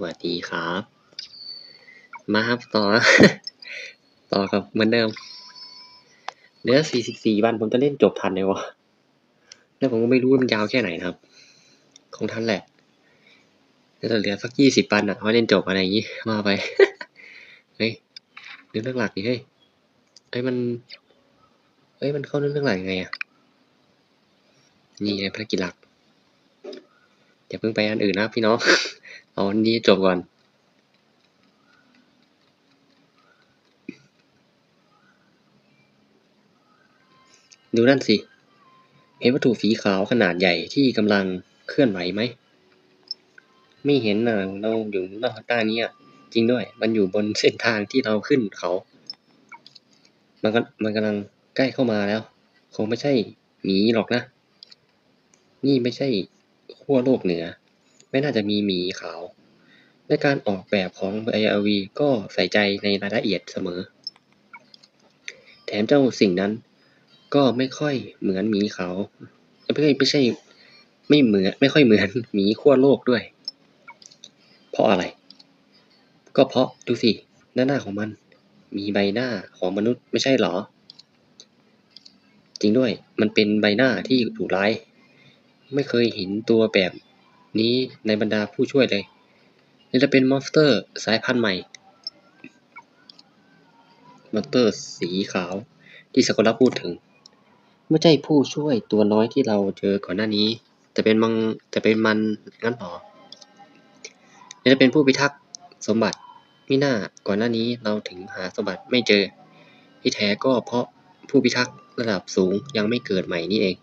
วัสดีครับ มาครับต่อ ต่อกับเหมือนเดิมเหลือ44 วันผมจะเล่นจบทันเลยวะแล้วผมก็ไม่รู้ว่ามันยาวแค่ไหนครับคงทันแหละแล้วเหลือสัก 20 วันอะเขาเล่นจบอะไรอย่างงี้มาไป เฮ้ยเรื่องหลักดิเฮ้ยเฮ้ยมันเฮ้ยมันเข้าเรื่องหลักยังไงอะนี่ไงภารกิจหลักอย่าเพิ่งไปอันอื่นนะพี่น้อง เอาอันนี้จบก่อน ดูนั่นสิ เห็นวัตถุสีขาวขนาดใหญ่ที่กำลังเคลื่อนไหวไหม ไม่เห็นนะเราอยู่นอกใต้นี้อะจริงด้วย มันอยู่บนเส้นทางที่เราขึ้นเขา มันก็มันกำลังใกล้เข้ามาแล้ว คงไม่ใช่หมีหรอกนะ นี่ไม่ใช่ขั้วโลกเหนือ ไม่น่าจะมีหมีขาว ในการออกแบบของ IRV ก็ใส่ใจในรายละเอียดเสมอ แถมเจ้าสิ่งนั้นก็ไม่ค่อยเหมือนหมีขาวไม่ใช่ไม่ใช่ไม่เหมือนไม่ค่อยเหมือนหมีขั้วโลกด้วย เพราะอะไร ก็เพราะดูสิหน้าหน้าของมัน มีใบหน้าของมนุษย์ไม่ใช่หรอ จริงด้วยมันเป็นใบหน้าที่ดุร้าย ไม่เคยเห็นตัวแบบ นี้ในบรรดาผู้ช่วยเลย นี่จะเป็นมอนสเตอร์สายพันธุ์ใหม่ มอนสเตอร์สีขาวที่สกุลพูดถึง ไม่ใช่ผู้ช่วยตัวน้อยที่เราเจอก่อนหน้านี้ แต่เป็นมังแต่เป็นมันงั้นหรอนี่จะเป็นผู้พิทักษ์สมบัติมิน่าก่อนหน้านี้เราถึงหาสมบัติไม่เจอ ที่แท้ก็เพราะผู้พิทักษ์ระดับสูงยังไม่เกิดใหม่นี่เอง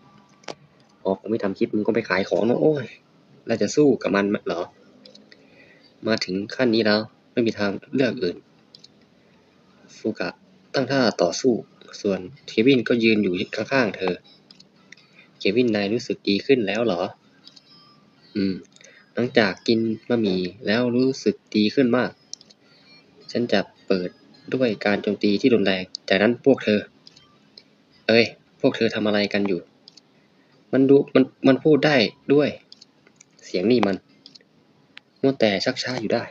พอผมไม่ทำคลิปมึงก็ไปขายของนะโอ้ย เราจะสู้กับมันหรอ มาถึงขั้นนี้แล้วไม่มีทางเลือกอื่น ฟูกะตั้งท่าต่อสู้ ส่วนเควินก็ยืนอยู่ข้างๆเธอ เควินนายรู้สึกดีขึ้นแล้วหรอ อืม หลังจากกินบะหมี่แล้วรู้สึกดีขึ้นมาก ฉันจะเปิดด้วยการโจมตีที่รุนแรง จากนั้นพวกเธอ เอ้ย พวกเธอทำอะไรกันอยู่ มันดูมันมันพูดได้ด้วย เสียงนี่มันมัวแต่ชักช้าอยู่ได้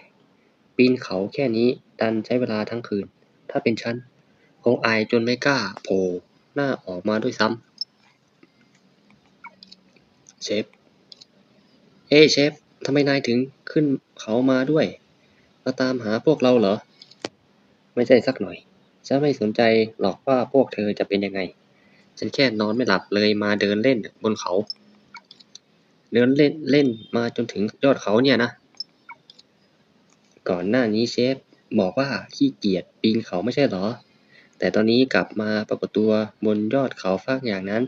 ปีนเขาแค่นี้ดันใช้เวลาทั้งคืน ถ้าเป็นฉันคงอายจนไม่กล้าโผล่หน้าออกมาด้วยซ้ำเชฟเฮ้เชฟทำไมนายถึงขึ้นเขามาด้วย มาตามหาพวกเราเหรอ ไม่ใช่สักหน่อย ฉันไม่สนใจหรอกว่าพวกเธอจะเป็นยังไง ฉันแค่นอนไม่หลับเลยมาเดินเล่นบนเขา เดินเล่นเล่นมาจนถึงยอดเขาเนี่ยนะ ก่อนหน้านี้เชฟบอกว่าขี้เกียจปีนเขาไม่ใช่หรอ แต่ตอนนี้กลับมาปรากฏตัวบนยอดเขาฟากอย่างนั้น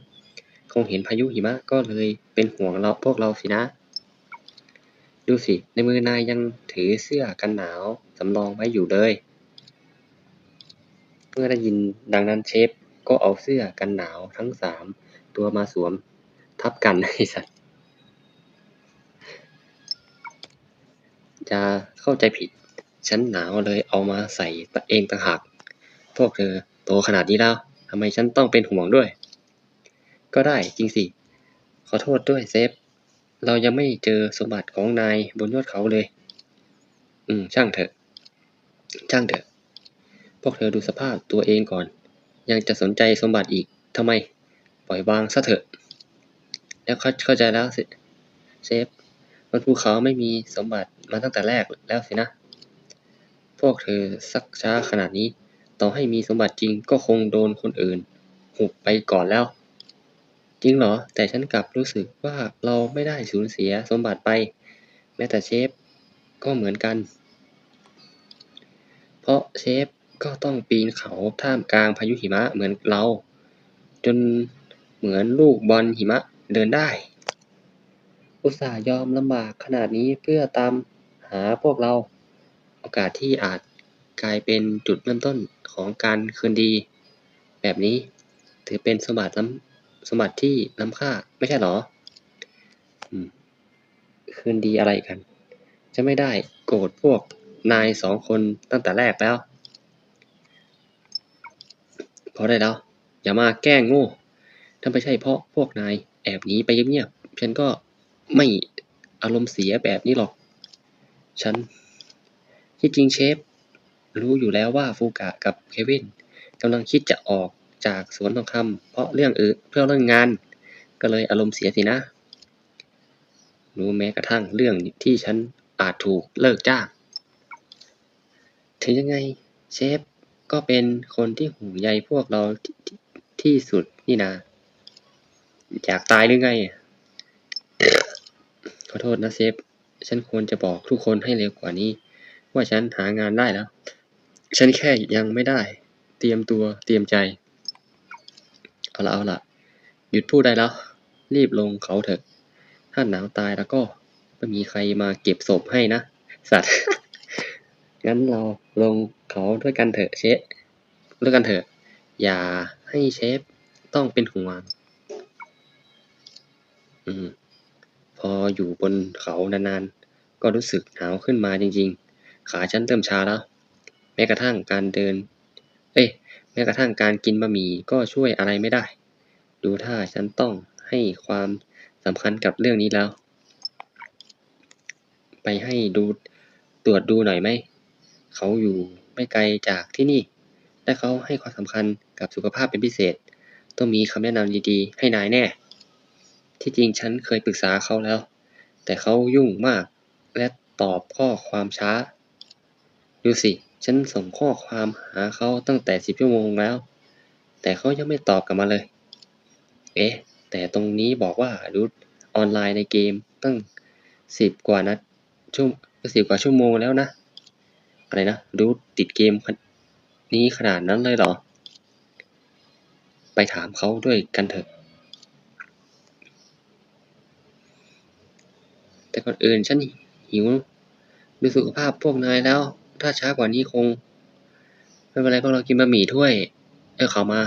คงเห็นพายุหิมะก็เลยเป็นห่วงเราพวกเราสินะ ดูสิ ในมือนายยังถือเสื้อกันหนาวสำรองไว้อยู่เลยเมื่อได้ยินดังนั้นเชฟก็เอาเสื้อกันหนาวทั้งสามตัวมาสวมทับกันไอ้สัตว์ จะเข้าใจผิด ฉันหนาวเลยเอามาใส่เองต่างหาก พวกเธอโตขนาดนี้แล้วทำไมฉันต้องเป็นห่วงด้วย ก็ได้จริงสิ ขอโทษด้วยเซฟ เรายังไม่เจอสมบัติของนายบนยอดเขาเลย อืม ช่างเถอะ ช่างเถอะ พวกเธอดูสภาพตัวเองก่อน ยังจะสนใจสมบัติอีกทำไม ปล่อยวางซะเถอะ แล้วเข้าเข้าใจแล้วสิเซฟ บนภูเขาไม่มีสมบัติมาตั้งแต่แรกแล้วสินะ พวกเธอซักช้าขนาดนี้ ต่อให้มีสมบัติจริงก็คงโดนคนอื่น หุบไปก่อนแล้ว จริงเหรอ แต่ฉันกลับรู้สึกว่าเราไม่ได้สูญเสียสมบัติไป แม้แต่เชฟก็เหมือนกัน เพราะเชฟก็ต้องปีนเขาท่ามกลางพายุหิมะเหมือนเรา จนเหมือนลูกบอลหิมะเดินได้ อุตส่าห์ยอมลำบากขนาดนี้เพื่อตามหาพวกเรา โอกาสที่อาจกลายเป็นจุดเริ่มต้นของการคืนดี แบบนี้ถือเป็นสมบัติล้ำสมบัติที่ล้ำค่าไม่ใช่หรอคืนดีอะไรกัน จะไม่ได้โกรธพวกนายสองคนตั้งแต่แรกแล้ว พอได้แล้ว อย่ามาแกล้งโง่ ถ้าไม่ใช่เพราะพวกนายแอบหนีไปเงียบๆฉันก็ ไม่อารมณ์เสียแบบนี้หรอก ฉัน ที่จริงเชฟ รู้อยู่แล้วว่าฟูกะกับเควินกำลังคิดจะออกจากสวนทองคำเพราะเรื่องอื่นเพื่อเรื่องงาน ก็เลยอารมณ์เสียสินะ รู้แม้กระทั่งเรื่องที่ฉันอาจถูกเลิกจ้าง ถึงยังไงเชฟก็เป็นคนที่ห่วงใยพวกเราททที่สุดนี่นาอยากตายหรือไง ขอโทษนะเชฟฉันควรจะบอกทุกคนให้เร็วกว่านี้ ว่าฉันหางานได้แล้ว ฉันแค่ยังไม่ได้ เตรียมตัวเตรียมใจ เอาละเอาละหยุดพูดได้แล้ว รีบลงเขาเถอะ ถ้าหนาวตายแล้วก็ไม่มีใครมาเก็บศพให้นะ สัตว์ งั้นเราลงเขาด้วยกันเถอะเชฟด้วยกันเถอะ อย่าให้เชฟต้องเป็นห่วง อืม พออยู่บนเขานานๆ ก็รู้สึกหนาวขึ้นมาจริงๆ ขาฉันเริ่มชาแล้ว แม้กระทั่งการเดิน เอ้ย แม้กระทั่งการกินบะหมี่ก็ช่วยอะไรไม่ได้ ดูท่าฉันต้องให้ความสำคัญกับเรื่องนี้แล้ว ไปให้ดูตรวจดูหน่อยไหม เขาอยู่ไม่ไกลจากที่นี่ และเขาให้ความสำคัญกับสุขภาพเป็นพิเศษ ต้องมีคำแนะนำดีๆ ให้นายแน่ ที่จริงฉันเคยปรึกษาเขาแล้ว แต่เขายุ่งมากและตอบข้อความช้า ดูสิ ฉันส่งข้อความหาเขาตั้งแต่สิบชั่วโมงแล้ว แต่เขายังไม่ตอบกลับมาเลย เอ๊ะ แต่ตรงนี้บอกว่าดูออนไลน์ในเกมตั้งสิบกว่านัดชั่วสิบกว่าชั่วโมงแล้วนะ อะไรนะ ดูติดเกมนี้ขนาดนั้นเลยเหรอ ไปถามเขาด้วยกันเถอะ แต่คนอื่นฉันหิว ดูสุขภาพพวกนายแล้ว ถ้าช้ากว่านี้คง ไม่เป็นไรพวกเรากินบะหมี่ถ้วย เอ้เขามา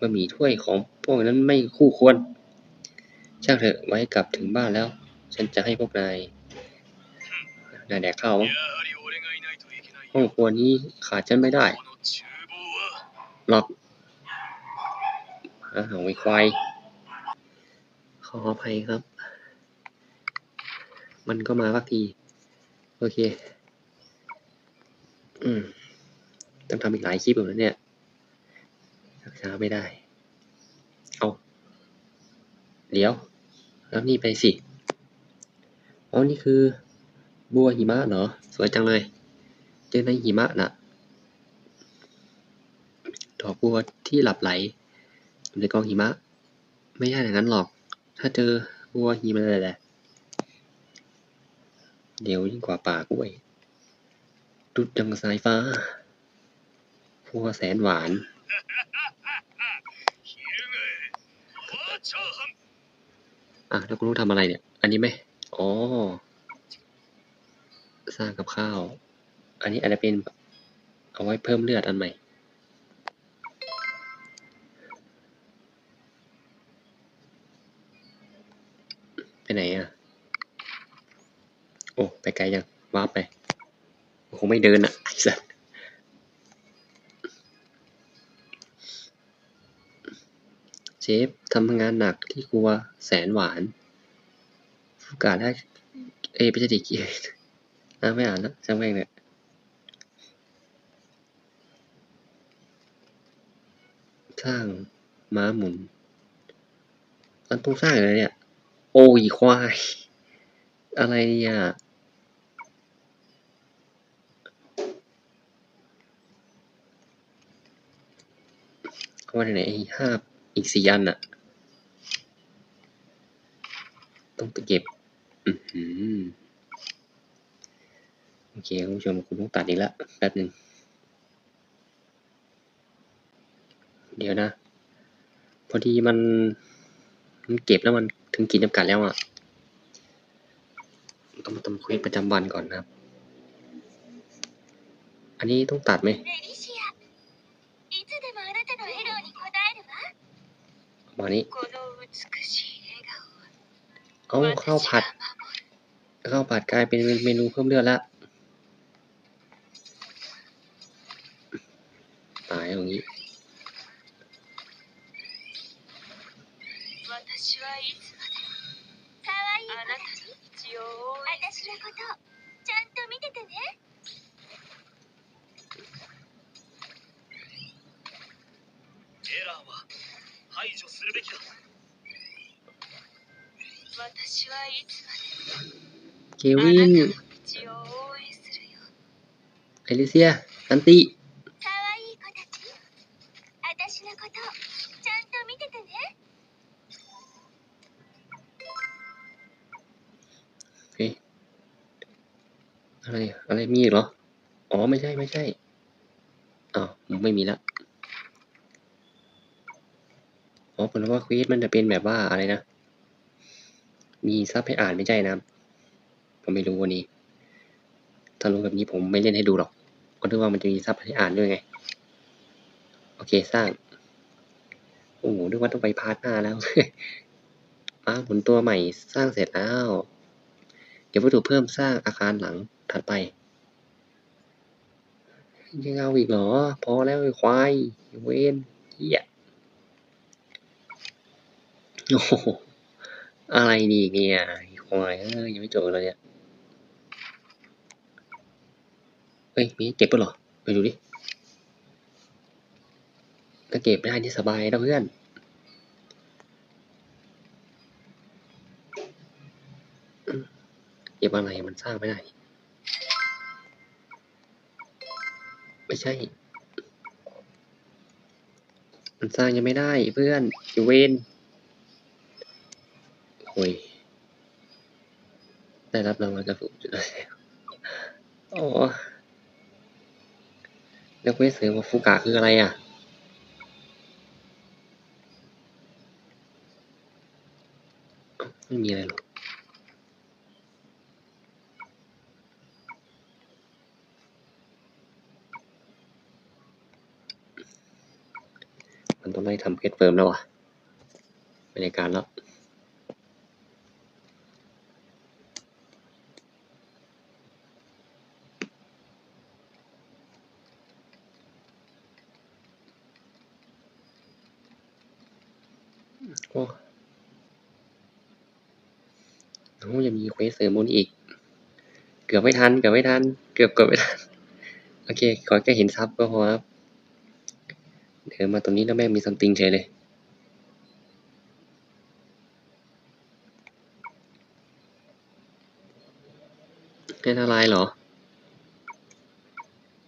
บะหมี่ถ้วยของพวกนั้นไม่คู่ควร ช่างเถอะไว้กลับถึงบ้านแล้ว ฉันจะให้พวกนายนายแดกข้าวมั้งห้องครัวนี้ขาดฉันไม่ได้หรอกอาหารไวควายขออภัยครับ มันก็มาสักที โอเค อืม ต้องทำอีกหลายคลิปอยู่แล้เนี่ยรักษาไม่ได้ เอาเดี๋ยว แล้วนี่ไปสิ อ๋อ นี่คือ บัวหิมะเหรอ สวยจังเลย เจอในหิมะน่ะดอกบัวที่หลับไหลอยู่ในกองหิมะ ไม่ใช่อย่างนั้นหรอก ถ้าเจอบัวหิมะอะไรแหละ เดียวยิ่งกว่าป่ากล้วยตุดจังสายฟ้าพัวแสนหวานอะแล้วคุณรู้ทำอะไรเนี่ย อันนี้ไหมอ๋อ สร้างกับข้าว อันนี้อาจจะเป็นเอาไว้เพิ่มเลือดอันใหม่ ไปไหนอะ โอ้ไปไกลยังว้าร์ปไปคงไม่เดินอะไอ้สัสเชฟทำงานหนักที่ครัวแสนหวานฟูกาได้เอยไม่ใช่ดิเกียอะไม่อ่านแล้วช่างแม่งเนี่ยสร้างม้าหมุนมันต้องสร้างอะไรเนี่ย โอ้ยควาย อะไรเนี่ย เอามาที่ไหนไอ้ห้าอีกสี่อันน่ะต้องไปเก็บอือหือโอเคคุณผู้ชมคุณต้องตัดอีกแล้วแป๊บหนึ่งเดี๋ยวนะ พอดีมันมันเก็บแล้วมันถึงขีดจำกัดแล้วอะ ต้องมาทำเควสประจำวันก่อนนะครับ อันนี้ต้องตัดไหม ประมาณนี้ この美しい笑顔 เอา を ข้าว 私 ผัด が守る ข้าวผัดกลายเป็นเมนูเพิ่มเลือดแล้ว ตายอย่างนี้ 私はいつまでも可愛いあなたの道を応援私のことちゃんと ねエラーは 排除するべきだ私はいつまでも เค あなた วิน の口を応援するよ เอลิเซีย อันติ かわいい子たち私のことちゃんと見ててね เฮ้ยอะไร อะไรมีอีกเหรอ อ๋อ ไม่ใช่ ไม่ใช่อ้าวไม่มีละ อ๋อผมว่าควีสมันจะเป็นแบบว่าอะไรนะ มีซับให้อ่านไม่ใช่นะผมไม่รู้วันนี้ ถ้ารู้แบบนี้ผมไม่เล่นให้ดูหรอก ก็นึกว่ามันจะมีซับให้อ่านด้วยไง โอเคสร้าง โอ้โหนึกว่าต้องไปพาร์ทหน้าแล้วอ้าวหมุนตัวใหม่สร้างเสร็จแล้ว เดี๋ยววัตถุเพิ่มสร้างอาคารหลังถัดไปยังเอาอีกเหรอ พอแล้วไอ้ควายเวนเหี้ย โอ้โหอะไรดีเนี่ยไอ้ควายเอ้ยยังไม่จบเลยเนี่ยเฮ้ยมีเก็บปะหรอ ไปดูดิถ้าเก็บไม่ได้นี่สบายแล้วเพื่อนเก็บอะไรมันสร้างไม่ได้ ไม่ใช่ มันสร้างยังไม่ได้เพื่อนอยู่เวน โอ้ยได้รับรางวัลกระสุนจุดอะไรอ๋อแล้วเควสเสริมของฟูกะคืออะไรอะ ไม่มีอะไรหรอกมันต้องไล่ทำเพจเฟิร์มแล้วอะบรรยากาศแล้ว โอ้โหยังมีเควสเสริมบนอีก เกือบไม่ทัน เกือบไม่ทัน เกือบเกือบไม่ทัน โอเค ขอแค่เห็นซับก็พอครับ เดินมาตรงนี้แล้วแม่งมีซัมติงเฉยเลยให้ละลายเหรอ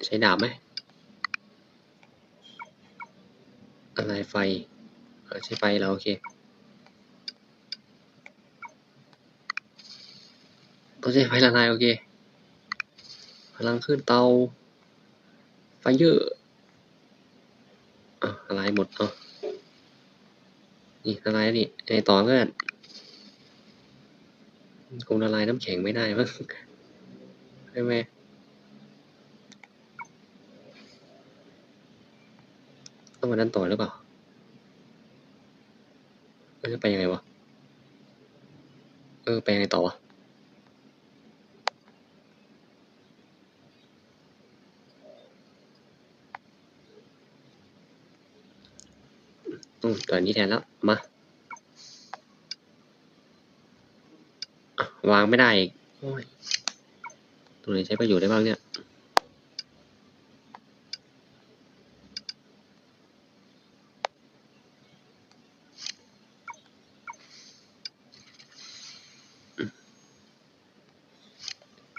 ใช้ดาบไหม อะไรไฟ ใช้ไฟแล้วโอเค ต้องใช้ไฟละลายโอเค พลังขึ้นเตา ไฟเยอะอะละลายหมดเอะนี่ละลายนี่ไงต่อเพื่อนคงละลายน้ำแข็งไม่ได้มั้งใช่ไหมต้องมานั้นต่อหรือเปล่าเออจะไปยังไงวะ เออ ไปยังไงต่อวะ อืมตัวนี้แทนแล้ว มาวางไม่ได้อีกโอ้ยตัวไหนใช้ประโยชน์ได้บ้างเนี่ย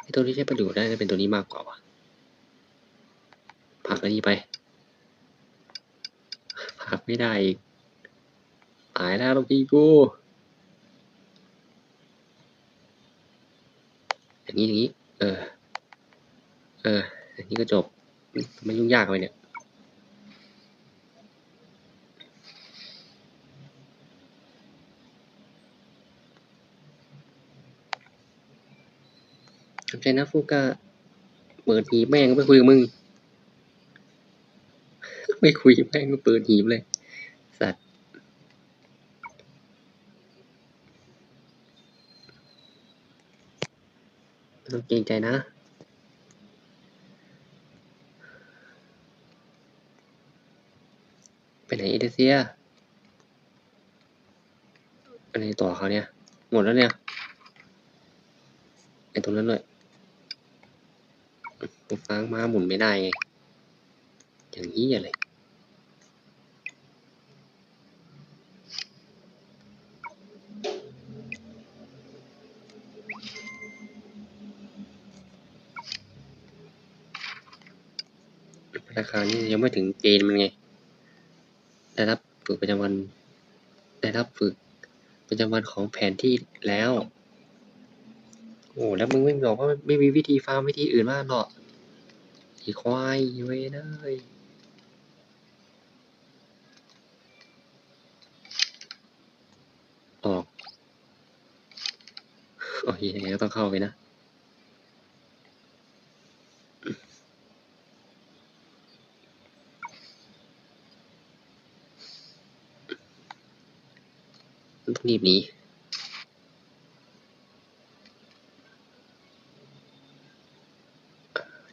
ไอ้ตัวที่ใช้ประโยชน์ได้น่าเป็นตัวนี้มากกว่าวะผักอันนี้ไปผักไม่ได้อีก ตายแล้วลูกพี่กูอย่างนี้อย่างนี้ เออ เอออย่างนี้ก็จบไมันยุ่งยากไปเนี่ยทำใจนะฟูกะเปิดหีบแม่งไม่คุยกับมึง ไม่คุยแม่งก็เปิดหีบเลย สัตว์ ไม่ ต้องเกรงใจนะ ไปไหนอินเดเซียอันไหนต่อเขาเนี่ย หมดแล้วเนี่ยไอตรงนั้นเลยฟังมาหมุนไม่ได้ไง อย่างนี้อะไร ราคานี่ยังไม่ถึงเกณฑ์มันไง ได้รับฝึกประจำวัน ได้รับฝึกประจำวันของแผนที่แล้ว โอ้แล้วมึงไม่บอกว่าไม่มีวิธีฟาร์มวิธีอื่นมากหรอกอีควายเว้ยเอ้ยออกโอเคยังไงก็ต้องเข้าไปนะ มันต้อง รีบหนี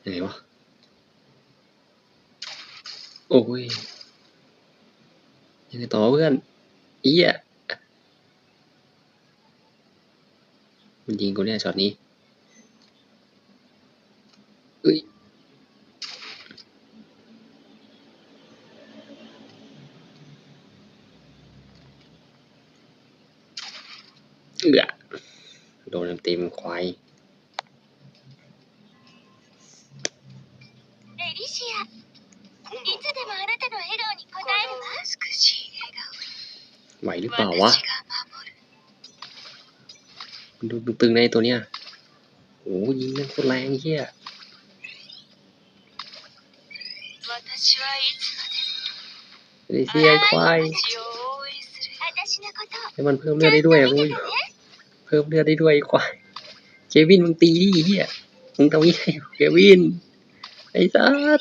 ยังไงวะ โอ้ย ยังไงต่อเพื่อนเอี้ยมันยิงกูเนี่ยช็อตนี้ ควายไหวหรือเปล่าวะดูตึงในตัวเนี้ยโอ้ยิงนั่นโคตรแรงเชียไอเสียควายให้มันเพิ่มเลือดได้ด้วยเว้ยเพิ่มเลือดได้ด้วยควาย เควินมึงตีดิเฮียมึงทำยังไงเควิน ไอ้สัส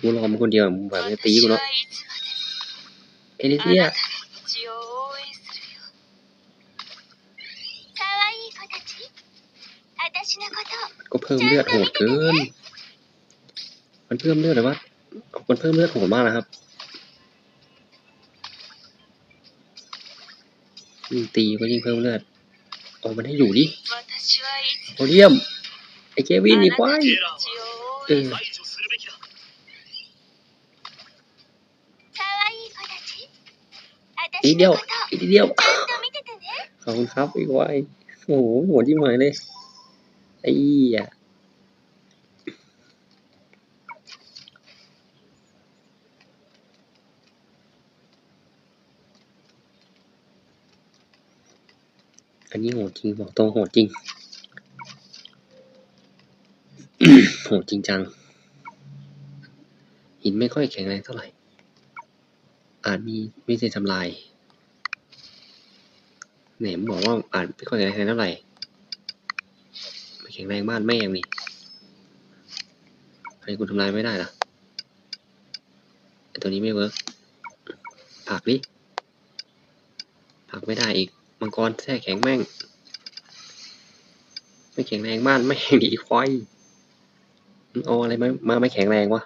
กูรอมึงคนเดียวมึงแบบตีกูเนาะเอลิเซียก็เพิ่มเลือดโหดเกิน มันเพิ่มเลือดหรือวะมันเพิ่มเลือดโหดมากนะครับ ยิ่งตีก็ยิ่งเพิ่มเลือดออกมาได้อยู่ดิโอเดียม ไอเควินมีควายเออีเดียวอีเดียว ขอบคุณครับไอ้ควายโอ้โหหัวที่หมายเลยไอ้อะ นี้โหดจริงบอกตรงโหดจริง โหดจริงจัง หินไม่ค่อยแข็งแรงเท่าไหร่ อาจมีวิธีทำลายไหนบอกว่าอาจไม่ค่อยแข็งแรงเท่าไหร่ไม่แข็งแรงบ้านแม่งนี่ใครกูทำลายไม่ได้ล่ะไอตัวนี้ไม่เวิร์กผักดิผักไม่ได้อีก มังกรแท้แข็งแม่ง ไม่แข็งแรงบ้านแม่งดีควายมึงเอาอะไรมามาไม่แข็งแรงวะ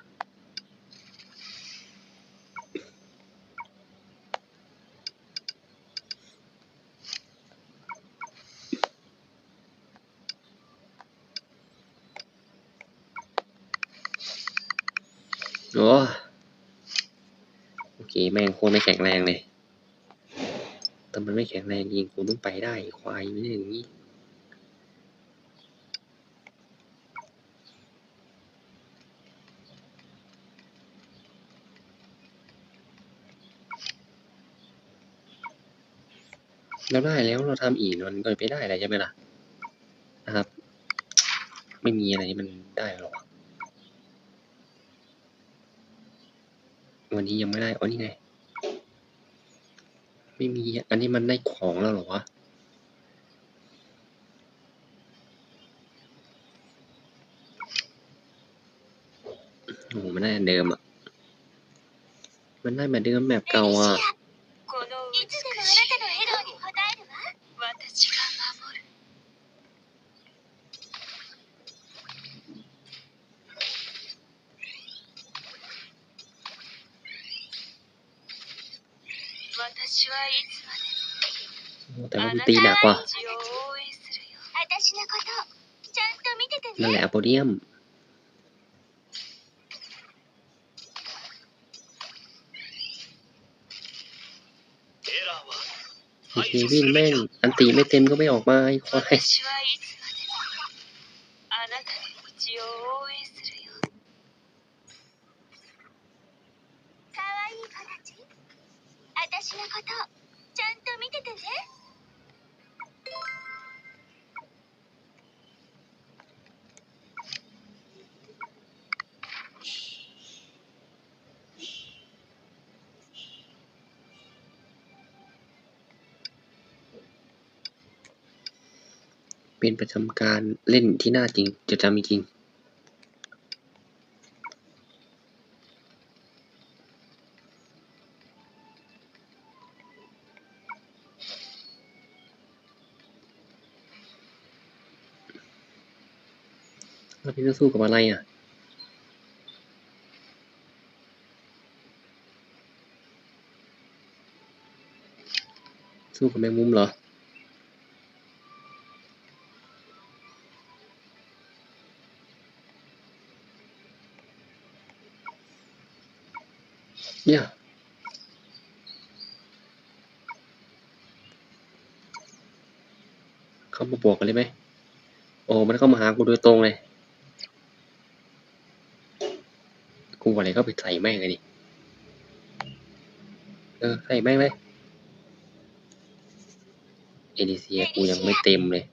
โอ้โอเคแม่งโคตรไม่แข็งแรงเลย มันไม่แข็งแรงจริงกูต้องไปได้ควายไม่ใช่อย่างนี้เราได้แล้วเราทำอีกมันก็ไปได้อะไรใช่ไหมล่ะนะครับ ไม่มีอะไรที่มันได้หรอกวันนี้ยังไม่ได้อ๋อนี่ไง ไม่มี อันนี้มันได้ของแล้วเหรอวะโอ้มันได้เดิมอะ มันได้แบบเดิมแบบเก่าอะ แต่มันตีหนักว่ะนั่นแหละโพเดียมโอเควิ่งแม่ง อันตีไม่เต็มก็ไม่ออกมาไอ้ควย เป็นประจำการเล่นที่หน้าจริงจะจำจริงแล้วพี่จะสู้กับอะไรอะสู้กับแมงมุมเหรอ Yeah. เขามาบวกกันเลยไหม โอ้ มันเข้ามาหากูโดยตรงเลย กูอะไรเข้าไปใส่แม่งเลยดิ เออ ใส่แม่งไหมเอลิเซียกูยังไม่เต็มเลย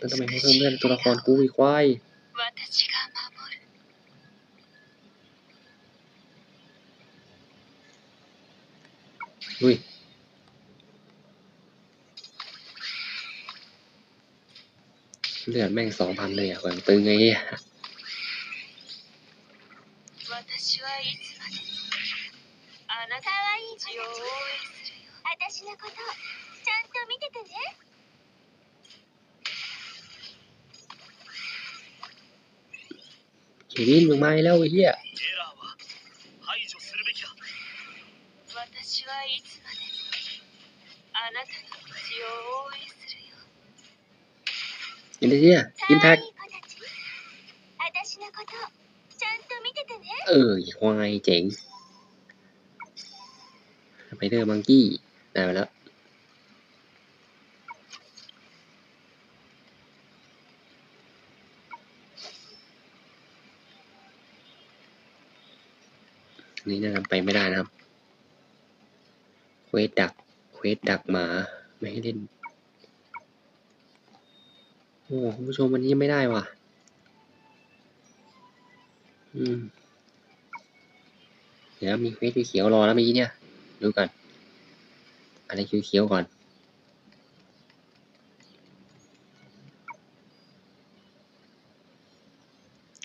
แล้วทำไมให้เพิ่มเลื่อนตัวละครกูอีกควาย ลุยเลือดแม่งสองพันเลยอะก่อตึงไงเควินมึงมาแล้วเฮีย 私はいつまでもあなたの道を応援するよ เอดิเซียอิมแพ 可愛 ค い子たち私のことちゃんと見ててね เออไอ้ควายเจ๋งไปเดอร์มังกี้ได้มาแล้ว อันนี้แนะนำไปไม่ได้นะครับ เควสดัก เควสดักหมา ไม่ให้เล่น โอ้คุณผู้ชมวันนี้ไม่ได้ว่ะ อืม เดี๋ยวมีเควสเขียวรอแล้วเมื่อกี้เนี่ย ดูก่อนอะไรเขียวๆก่อน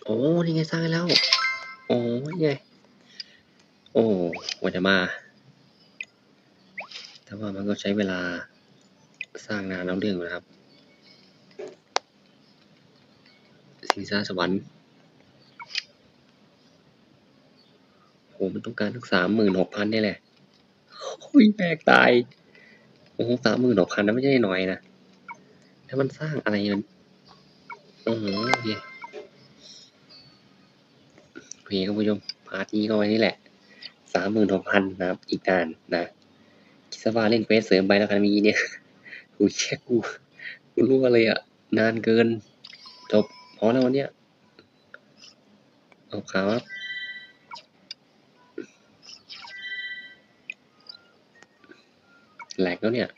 โอ้ นี่ไงสร้างให้แล้ว โอ้นี่ไง โอ้ว่าจะมา แต่ว่ามันก็ใช้เวลาสร้างนานแล้วเรื่องนะครับสิงสาสวรรค์โหมันต้องการทั้งสามหมื่นหกพันนี่แหละโอ้ยแบกตาย โอ้โหสามหมื่นหกพันนะไม่ใช่น้อยนะ แล้วมันสร้างอะไรมันโอ้โหโอเคโอเคครับผู้ชม พาร์ทนี้ก็ไว้นี่แหละสามหมื่นหกพันนะครับ อีกนานนะ คิดซะว่าเล่นเควสเสริมไปแล้วกันมีเนี่ยกูแค่กูกูรู้ว่าเลยอะ นานเกิน จบพอแล้ววันเนี้ยเอาขาวครับแหลกแล้วเนี่ย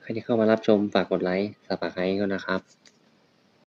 ใครที่เข้ามารับชมฝากกดไลค์สับสไครต์ก็นะครับ